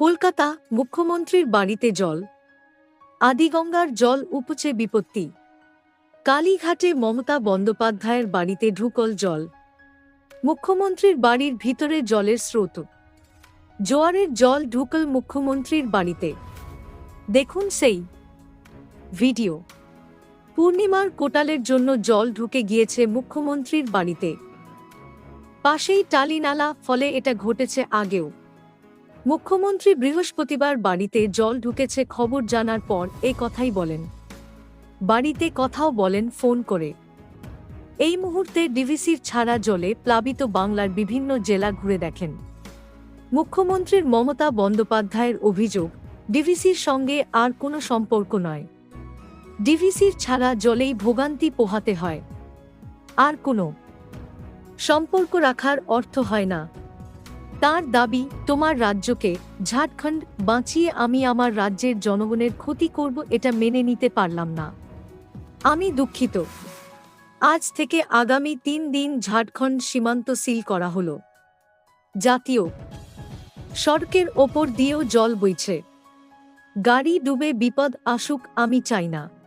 কলকাতা মুখ্যমন্ত্রীর বাড়িতে জল, আদিগঙ্গার জল উপচে বিপত্তি। কালীঘাটে মমতা বন্দ্যোপাধ্যায়ের বাড়িতে ঢুকল জল। মুখ্যমন্ত্রীর বাড়ির ভিতরে জলের স্রোত। জোয়ারের জল ঢুকল মুখ্যমন্ত্রীর বাড়িতে। দেখুন সেই ভিডিও। পূর্ণিমার কোটালের জন্য জল ঢুকে গিয়েছে মুখ্যমন্ত্রীর বাড়িতে। পাশেই টালিনালা, ফলে এটা ঘটেছে আগেও। মুখ্যমন্ত্রী বৃহস্পতিবার বাড়িতে জল ঢুকেছে খবর জানার পর এ কথাই বলেন। বাড়িতে কথাও বলেন ফোন করে। এই মুহূর্তে ডিভিসির ছাড়া জলে প্লাবিত বাংলার বিভিন্ন জেলা ঘুরে দেখেন। মুখ্যমন্ত্রীর মমতা বন্দ্যোপাধ্যায়ের অভিযোগ, ডিভিসির সঙ্গে আর কোনো সম্পর্ক নয়। ডিভিসির ছাড়া জলেই ভোগান্তি পোহাতে হয়। আর কোনো। সম্পর্ক রাখার অর্থ হয় না। তার দাবি, তোমার রাজ্যকে ঝাড়খণ্ড বাঁচিয়ে আমি আমার রাজ্যের জনগণের ক্ষতি করব, এটা মেনে নিতে পারলাম না। আমি দুঃখিত। আজ থেকে আগামী তিন দিন ঝাড়খণ্ড সীমান্ত সিল করা হলো। জাতীয় সড়কের ওপর দিয়েও জল বইছে। গাড়ি ডুবে বিপদ আসুক, আমি চাই না।